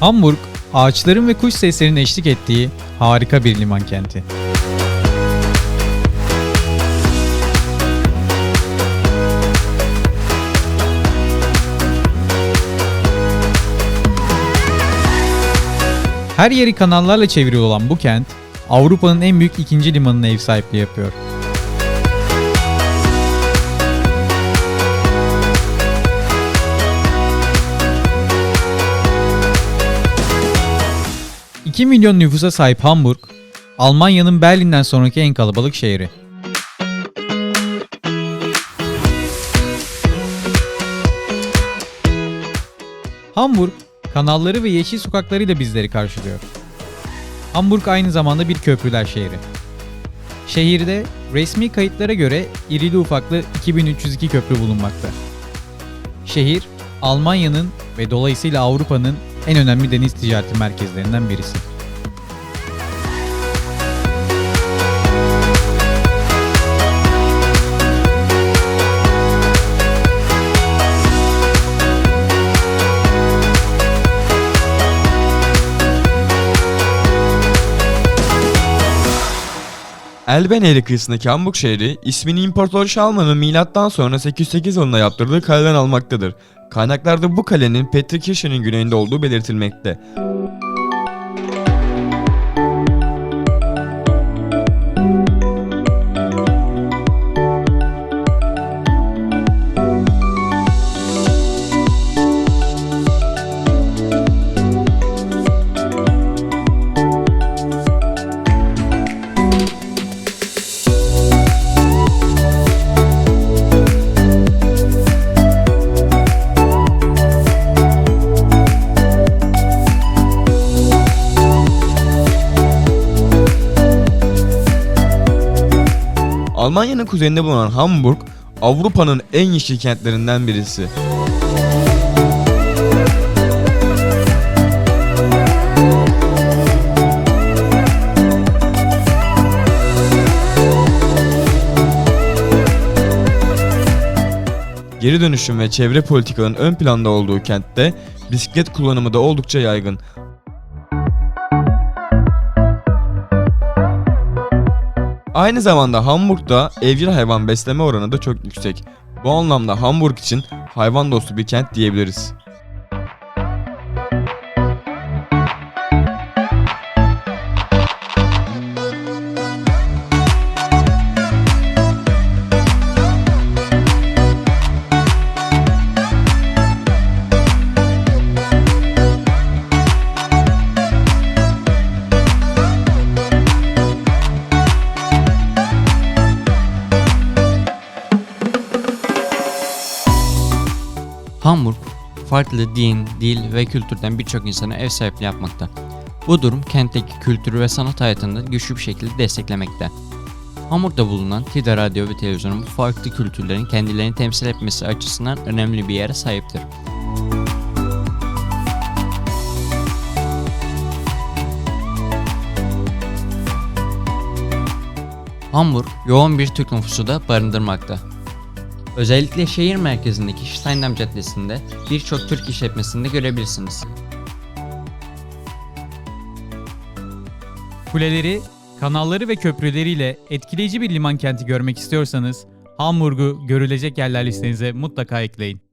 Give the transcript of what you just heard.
Hamburg, ağaçların ve kuş seslerinin eşlik ettiği harika bir liman kenti. Her yeri kanallarla çevrili olan bu kent, Avrupa'nın en büyük ikinci limanına ev sahipliği yapıyor. ...2 milyon nüfusa sahip Hamburg, Almanya'nın Berlin'den sonraki en kalabalık şehri. Hamburg, kanalları ve yeşil sokaklarıyla bizleri karşılıyor. Hamburg aynı zamanda bir köprüler şehri. Şehirde resmi kayıtlara göre irili ufaklı 2302 köprü bulunmakta. Şehir, Almanya'nın ve dolayısıyla Avrupa'nın en önemli deniz ticareti merkezlerinden birisi. Elbe Nehri kıyısındaki Hamburg şehri ismini İmparator Şalman'ın milattan sonra 808 yılında yaptırdığı kaleden almaktadır. Kaynaklarda bu kalenin Petrikirche'nin güneyinde olduğu belirtilmekte. Almanya'nın kuzeyinde bulunan Hamburg, Avrupa'nın en yeşil kentlerinden birisi. Geri dönüşüm ve çevre politikaların ön planda olduğu kentte bisiklet kullanımı da oldukça yaygın. Aynı zamanda Hamburg'da evcil hayvan besleme oranı da çok yüksek. Bu anlamda Hamburg için hayvan dostu bir kent diyebiliriz. Hamburg, farklı din, dil ve kültürden birçok insana ev sahipliği yapmakta. Bu durum kentteki kültür ve sanat hayatını güçlü bir şekilde desteklemekte. Hamburg'da bulunan Tida Radyo ve Televizyonun bu farklı kültürlerin kendilerini temsil etmesi açısından önemli bir yere sahiptir. Hamburg, yoğun bir Türk nüfusu da barındırmakta. Özellikle şehir merkezindeki Steindamm Caddesi'nde birçok Türk işletmesinde görebilirsiniz. Kuleleri, kanalları ve köprüleriyle etkileyici bir liman kenti görmek istiyorsanız Hamburg'u görülecek yerler listenize mutlaka ekleyin.